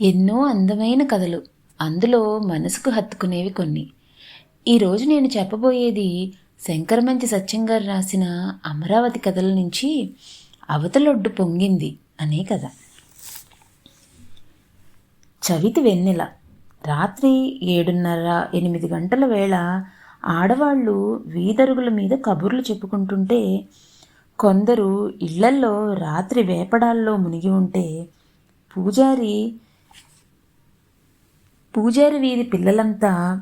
ఎన్నో అందమైన కథలు. అందులో మనసుకు హత్తుకునేవి కొన్ని. ఈరోజు నేను చెప్పబోయేది శంకరమంచి సత్యం గారు రాసిన అమరావతి కథల నుంచి అవతలొడ్డు పొంగింది అనే కథ. చవితి వెన్నెల. రాత్రి ఏడున్నర ఎనిమిది గంటల వేళ ఆడవాళ్ళు వీధరుగుల మీద కబుర్లు చెప్పుకుంటుంటే కొందరు ఇళ్ళల్లో రాత్రి వేపడాల్లో మునిగి ఉంటే పూజారి పూజారి వీధి పిల్లలంతా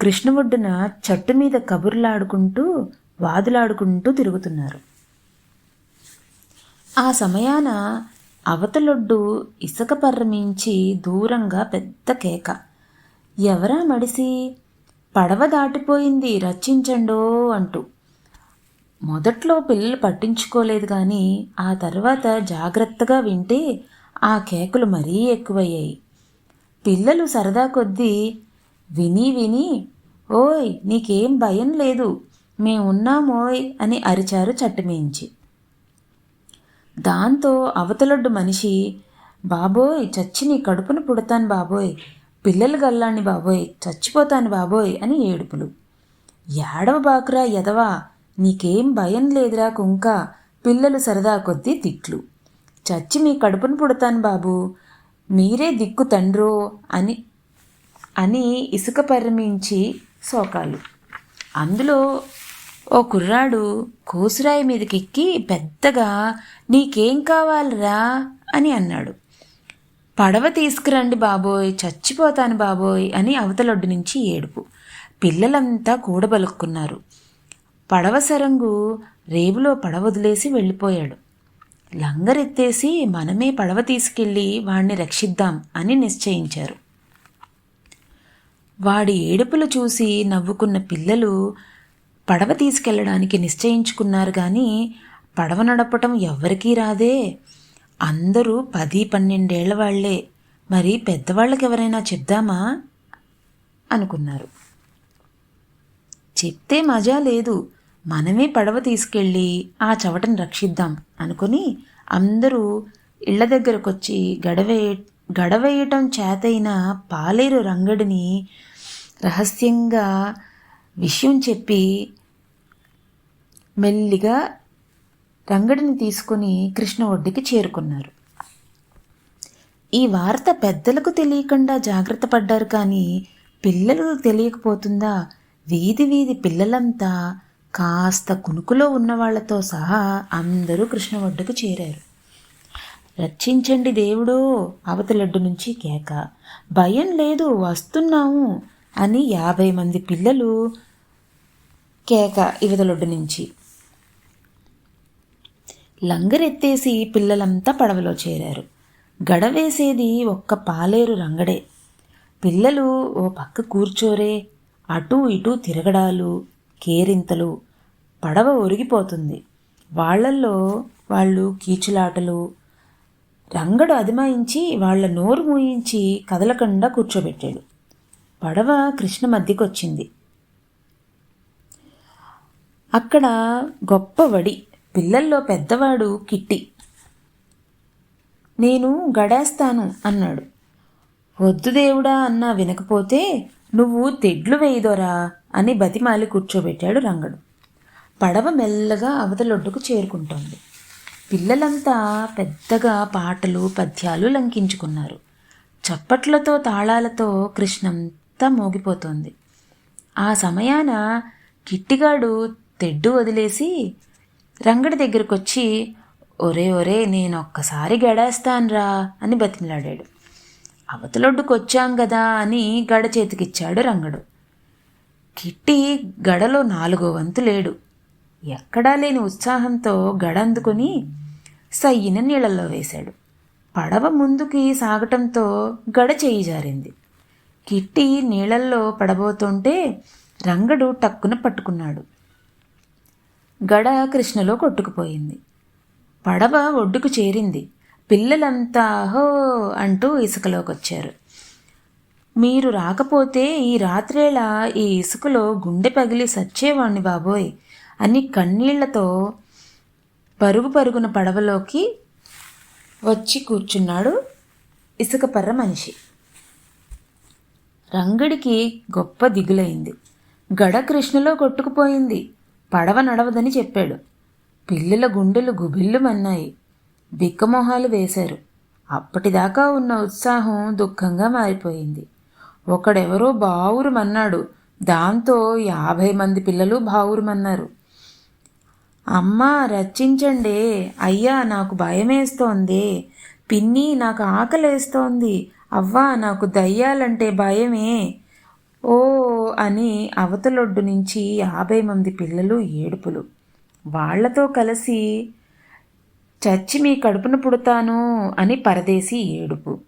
కృష్ణ ఒడ్డున చెట్టు మీద కబుర్లాడుకుంటూ వాదులాడుకుంటూ తిరుగుతున్నారు. ఆ సమయాన అవతలొడ్డు ఇసుక పర్రమించి దూరంగా పెద్ద కేక. ఎవరా మడిసి? పడవ దాటిపోయింది రచించండో అంటూ. మొదట్లో పిల్లలు పట్టించుకోలేదు కానీ ఆ తర్వాత జాగ్రత్తగా వింటే ఆ కేకులు మరీ ఎక్కువయ్యాయి. పిల్లలు సరదా కొద్దీ విని విని ఓయ్ నీకేం భయం లేదు. మేమున్నామోయ్ అని అరిచారు చట్టుమీంచి. దాంతో అవతలొడ్డు మనిషి బాబోయ్ చచ్చి నీ కడుపును పుడతాను బాబోయ్. పిల్లలు గల్లాన్ని బాబోయ్. చచ్చిపోతాను బాబోయ్ అని ఏడుపులు. ఏడవ బాకురా ఎదవా నీకేం భయం లేదురా కుంక పిల్లలు సరదా కొద్దీ తిట్లు. చచ్చి మీ కడుపును పుడతాను బాబు. మీరే దిక్కు తండ్రో అని అని ఇసుక పరిమించి శోకాలు అందులో ఓ కుర్రాడు కోసురాయి మీదకెక్కి పెద్దగా నీకేం కావాలిరా? అని అన్నాడు. పడవ తీసుకురండి బాబోయ్ చచ్చిపోతాను బాబోయ్ అని అవతలొడ్డు నుంచి ఏడుపు. పిల్లలంతా కూడబలుక్కున్నారు. పడవ సరంగు రేవులో పడవ వదిలేసి వెళ్ళిపోయాడు. లంగరెత్తేసి మనమే పడవ తీసుకెళ్ళి వాణ్ణి రక్షిద్దాం అని నిశ్చయించారు. వాడి ఏడుపులు చూసి నవ్వుకున్న పిల్లలు పడవ తీసుకెళ్ళడానికి నిశ్చయించుకున్నారు కానీ పడవ నడపటం ఎవ్వరికీ రాదే. అందరూ పది పన్నెండేళ్ళ వాళ్ళే. మరి పెద్దవాళ్ళకి ఎవరైనా చెప్దామా? అనుకున్నారు. చెప్తే మజా లేదు. మనమే పడవ తీసుకెళ్ళి ఆ చవటను రక్షిద్దాం అనుకుని అందరూ ఇళ్ళ దగ్గరకొచ్చి గడవే గడవేయటం చేతైన పాలేరు రంగడిని రహస్యంగా విషయం చెప్పి మెల్లిగా రంగడిని తీసుకుని కృష్ణ ఒడ్డుకి చేరుకున్నారు. ఈ వార్త పెద్దలకు తెలియకుండా జాగ్రత్త పడ్డారు కానీ పిల్లలకు తెలియకపోతుందా? వీధి వీధి పిల్లలంతా కాస్త కునుకులో ఉన్నవాళ్ళతో సహా అందరూ కృష్ణ ఒడ్డుకు చేరారు. రక్షించండి దేవుడో అవతలడ్డు నుంచి కేక. భయం లేదు వస్తున్నాము అని యాభై మంది పిల్లలు కేక ఇవతలొడ్డు నుంచి. లంగరెత్తేసి పిల్లలంతా పడవలో చేరారు. గడవేసేది ఒక్క పాలేరు రంగడే. పిల్లలు ఓ పక్క కూర్చోరే అటూ ఇటూ తిరగడాలు కేరింతలు పడవ ఒరిగిపోతుంది. వాళ్ళల్లో వాళ్ళు కీచులాటలు రంగడు అదిమాయించి వాళ్ళ నోరు మూయించి కదలకుండా కూర్చోబెట్టాడు. పడవ కృష్ణ మధ్యకొచ్చింది. అక్కడ గొప్ప వడి పిల్లల్లో పెద్దవాడు కిట్టి. నేను గడేస్తాను అన్నాడు. వద్దు దేవుడా అన్నా వినకపోతే నువ్వు తెడ్లు వేయదోరా? అని బతిమాలి కూర్చోబెట్టాడు రంగడు. పడవ మెల్లగా అవతలొడ్డుకు చేరుకుంటోంది. పిల్లలంతా పెద్దగా పాటలు పద్యాలు లంకించుకున్నారు. చప్పట్లతో తాళాలతో కృష్ణంతా మోగిపోతోంది. ఆ సమయాన కిట్టిగాడు తెడ్డు వదిలేసి రంగడి దగ్గరకొచ్చి ఒరే ఒరే నేను ఒక్కసారి గడేస్తాన్రా అని బతిమలాడాడు. అవతలొడ్డుకొచ్చాం కదా అని గడ చేతికిచ్చాడు రంగడు. కిట్టి గడలో నాలుగో వంతు లేడు. ఎక్కడా లేని ఉత్సాహంతో గడ అందుకుని సయ్యిన నీళ్ళల్లో వేశాడు. పడవ ముందుకి సాగటంతో గడ చేయి జారింది. కిట్టి నీళ్ళల్లో పడబోతుంటే రంగడు టక్కున పట్టుకున్నాడు. గడ కృష్ణలో కొట్టుకుపోయింది. పడవ ఒడ్డుకు చేరింది. పిల్లలంతా హో అంటూ ఇసుకలోకొచ్చారు. మీరు రాకపోతే ఈ రాత్రేళ ఈ ఇసుకలో గుండె పగిలి సచ్చేవాణ్ణి బాబోయ్ అని కన్నీళ్ళతో పరుగు పరుగున పడవలోకి వచ్చి కూర్చున్నాడు ఇసుకపర్ర మనిషి. రంగడికి గొప్ప దిగులైంది. గడ కృష్ణలో కొట్టుకుపోయింది. పడవ నడవదని చెప్పాడు. పిల్లల గుండెలు గుబిల్లుమన్నాయి. బిక్కమొహాలు వేశారు. అప్పటిదాకా ఉన్న ఉత్సాహం దుఃఖంగా మారిపోయింది. ఒకడెవరో బావురుమన్నాడు. దాంతో యాభై మంది పిల్లలు బావురుమన్నారు. అమ్మ రచించండి అయ్యా నాకు భయమేస్తోంది. పిన్ని నాకు ఆకలేస్తోంది. అవ్వా నాకు దయ్యాలంటే భయమే. ఓ అని అవతలొడ్డు నుంచి యాభై మంది పిల్లలు ఏడుపులు. వాళ్ళతో కలిసి చచ్చి మీ కడుపున పుడతాను అని పరదేశి ఏడుపు.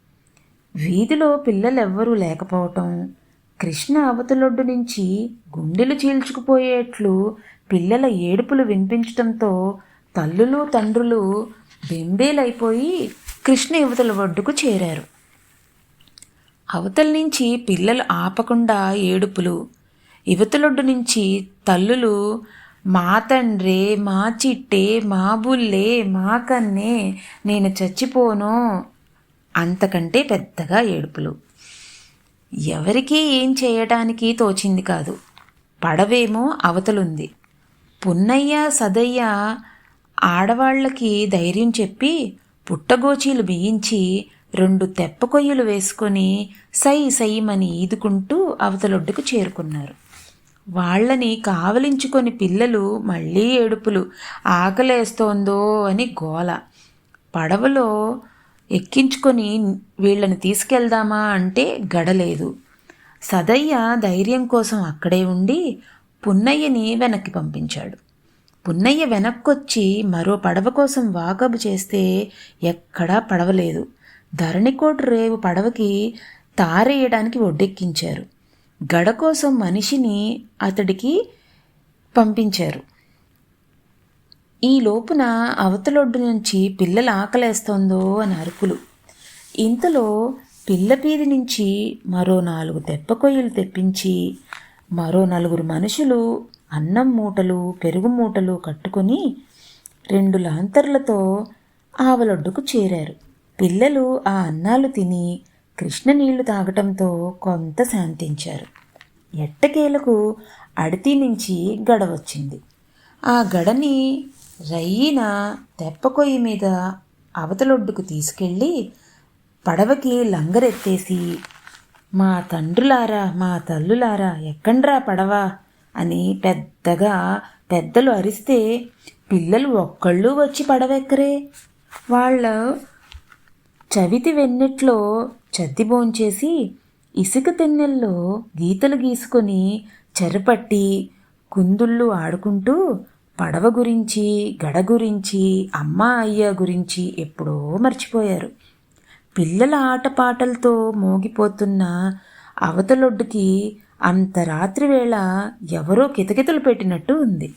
వీధిలో పిల్లలెవ్వరూ లేకపోవటం కృష్ణ అవతలొడ్డు నుంచి గుండెలు చీల్చుకుపోయేట్లు పిల్లల ఏడుపులు వినిపించటంతో తల్లులు తండ్రులు బెంబేలైపోయి కృష్ణ యువతల ఒడ్డుకు చేరారు. అవతల నుంచి పిల్లలు ఆపకుండా ఏడుపులు యువతలొడ్డు నుంచి తల్లులు మా తండ్రే మా చిట్టే మా బుల్లే మా కన్నే నేను చచ్చిపోను అంతకంటే పెద్దగా ఏడుపులు. ఎవరికీ ఏం చేయటానికి తోచింది కాదు. పడవేమో అవతలుంది. పున్నయ్య సదయ్య ఆడవాళ్ళకి ధైర్యం చెప్పి పుట్టగోచీలు బిగించి రెండు తెప్పకొయ్యలు వేసుకొని సై సైమని ఈదుకుంటూ అవతలొడ్డుకు చేరుకున్నారు. వాళ్ళని కావలించుకొని పిల్లలు మళ్ళీ ఏడుపులు. ఆకలేస్తోందో అని గోల. పడవలో ఎక్కించుకొని వీళ్ళని తీసుకెళ్దామా అంటే గడలేదు. సదయ్య ధైర్యం కోసం అక్కడే ఉండి పున్నయ్యని వెనక్కి పంపించాడు. పున్నయ్య వెనక్కొచ్చి మరో పడవ కోసం వాకబు చేస్తే ఎక్కడా పడవలేదు. ధరణికోట రేవు పడవకి తారేయడానికి ఒడ్డెక్కించారు. గడ కోసం మనిషిని అతడికి పంపించారు. ఈ లోపున అవతలొడ్డు నుంచి పిల్లలు ఆకలేస్తోందో అని అరుపులు. ఇంతలో పిల్లపీది నుంచి మరో నాలుగు తెప్పకొయ్యలు తెప్పించి మరో నలుగురు మనుషులు అన్నం మూటలు పెరుగు మూటలు కట్టుకొని రెండు లాంతర్లతో ఆవలొడ్డుకు చేరారు. పిల్లలు ఆ అన్నాలు తిని కృష్ణ నీళ్ళు తాగటంతో కొంత శాంతించారు. ఎట్టకేలకు అడితి నుంచి గడ వచ్చింది ఆ గడని రయీన తెప్పకొయ్యి మీద అవతలొడ్డుకు తీసుకెళ్ళి పడవకి లంగరెత్తేసి మా తండ్రులారా మా తల్లులారా ఎక్కండ్రా పడవ అని పెద్దగా పెద్దలు అరిస్తే పిల్లలు ఒక్కళ్ళు వచ్చి పడవెక్కరే? వాళ్ళ చవితి వెన్నెట్లో చద్దిబోంచేసి ఇసుక తెన్నెల్లో గీతలు గీసుకొని చెరపట్టి కుందుళ్ళు ఆడుకుంటూ పడవ గురించి గడ గురించి అమ్మ అయ్య గురించి ఎప్పుడో మర్చిపోయారు. పిల్లల ఆటపాటలతో మోగిపోతున్న అవతలొడ్డుకి అంత రాత్రి వేళ ఎవరో కితకితలు పెట్టినట్టు ఉంది.